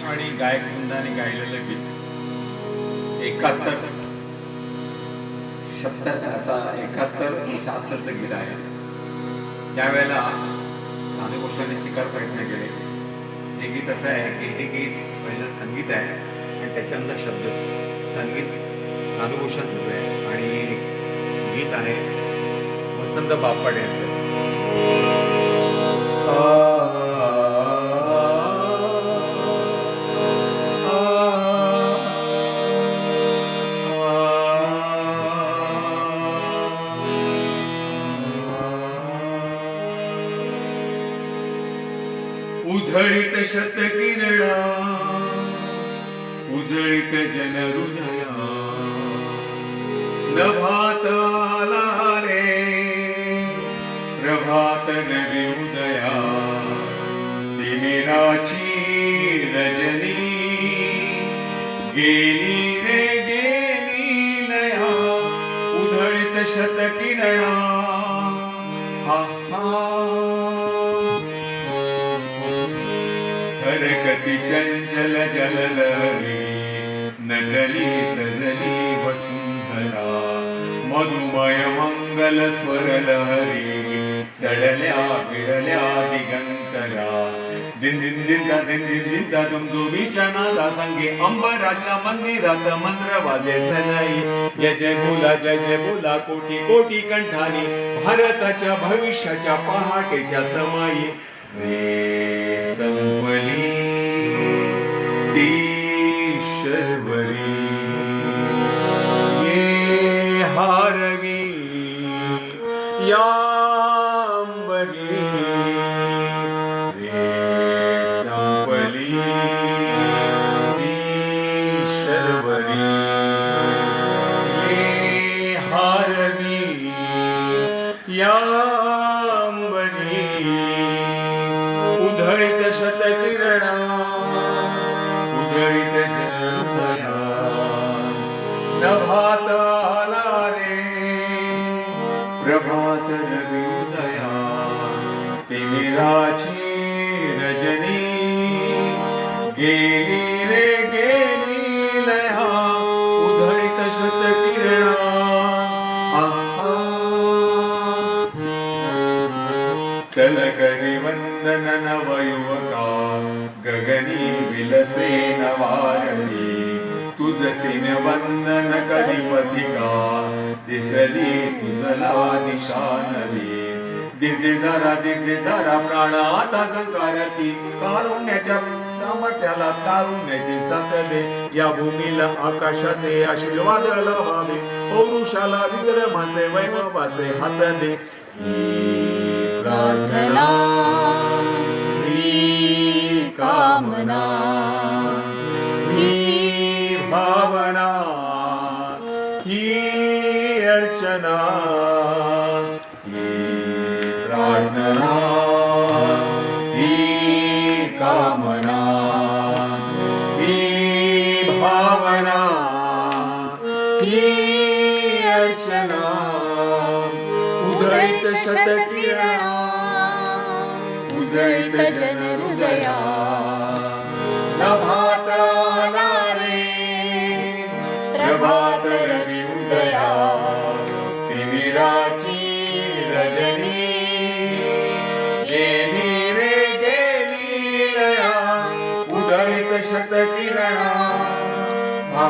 आकाशवाणी गायक वृंदाने गायलेलं गीत. एकाहत्तर. शब्द असा एकाहत्तर शहात्तरचं गीत आहे. त्यावेळेला कानघोषाने चिकार प्रयत्न केले. हे गीत असं आहे की हे गीत पहिलं संगीत आहे आणि त्याच्यानंतर शब्द. संगीत कानघोषाचंच आहे आणि गीत आहे वसंत बापड यांचं. उधळीत शतकिरणा उजळीत जनहृदया नभात आला रे प्रभात नवी उदया. तिमिराची रजनी गेली रे गेली लया. उधळीत शतकिरणा हा हा. थरकती चंचल जललहरी नटली सजली वसुंधरा मधुमय मंगल स्वर लहरी चढल्या बिडल्या दिगंतरा. दिन दिन दिंदा दिन दिन दिंदा तुम दुमदुमीच्या नादा संगे अंबराच्या मंदिरात मंत्र वाजे सनई. जय जय बोला जय जय बोला कोटी कोटी कंठानी भारताच्या भविष्याच्या पहाटेच्या समाई. रे संपली यांबरी रे संपली शर्वरी ये हारवी यांबरी उधळित शतकिरणा उजळीत नभात प्रभात रविदया तिमिराची रजनी गेली रे गेली लया उधळीत शतकिरणा आहा. चल करी वंदन नवयुवका गगनी विलसे नवारली तुझ सिन वंदन कधी पथिका दिसली तुझला दिशा नवी दिग्दिधारा दिग्दिधारा प्राण आता संकारती कारुण्याच्या सामर्थ्याला कारुण्याची साथ दे या भूमीला आकाशाचे आशीर्वाद लावावे पौरुषाला विक्रमाचे वैभवाचे हात दे प्रार्थना ही कामना अर्चना। ही प्रार्थना ही कामना ही भावना ही अर्चना। उधळीत शतकिरणा उजळीत जनहृदया। तिमिराची रजनी गेली रे गेली लया उधळीत शतकिरणा हा, हा.